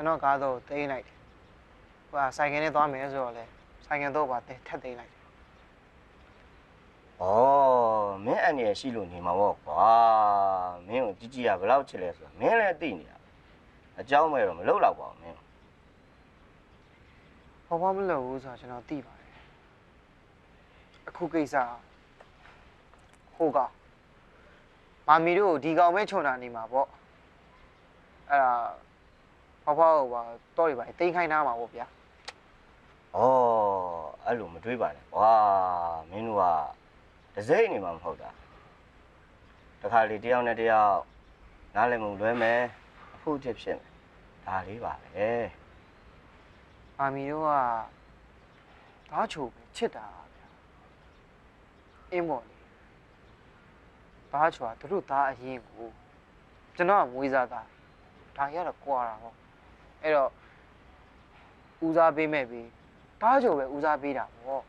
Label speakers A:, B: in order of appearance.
A: ကျွန်တော်ကားတော့တိန်းလိုက်တယ်ဟိုကဆိုင်ကယ်နဲ့သွားမယ်ဆိုတော့လေဆိုင်ကယ်တော့ပါတက်ထက်တိန်းလိုက်တယ်
B: ဩမင်းအန်ရရှိလို့နေမှာပေါ့ကွာမင်းကိုជីជីကဘယ်လောက်ချစ်လဲဆိုတာမင်းလည်းသိနေတာအเจ้าမဲ့တော့မလုပ်တော့ပါဘူးမင်း
A: ဘာမှမလုပ်ဘူးဆိုတော့ကျွန်တော်သိပါတယ်အခုကိစ္စဟိုကမာမီတို့ကိုဒီကောင်ပဲခြုံတာနေမှာပေါ့အဲ့ဒါ ဖွားဖွားဟိုပါတော့တွေပါတိန်းခိုင်းထားမှာပေါ့ဗျာ
B: ဩအဲ့လိုမတွေးပါနဲ့ကွာမင်းတို့ကဒစိမ့်နေမှာမဟုတ်တာတခါလေတယောက်နဲ့တယောက်နားလည်မှုလွဲမယ်အဖို့ချက်ဖြစ်မယ်ဒါလေးပါပဲ
A: မာမီတို့ကဓာတ်ချိုပဲချစ်တာဗျာအင်းမော်လေဓာတ်ချိုကသူတို့သားအရင်ကိုကျွန်တော်ကမွေးစားသားဒါရတော့ကွာတာပေါ့ အဲ့တော့ဦးစားပေးမဲ့ပြီးဓာတ်ချိုပဲဦးစားပေးတာပေါ့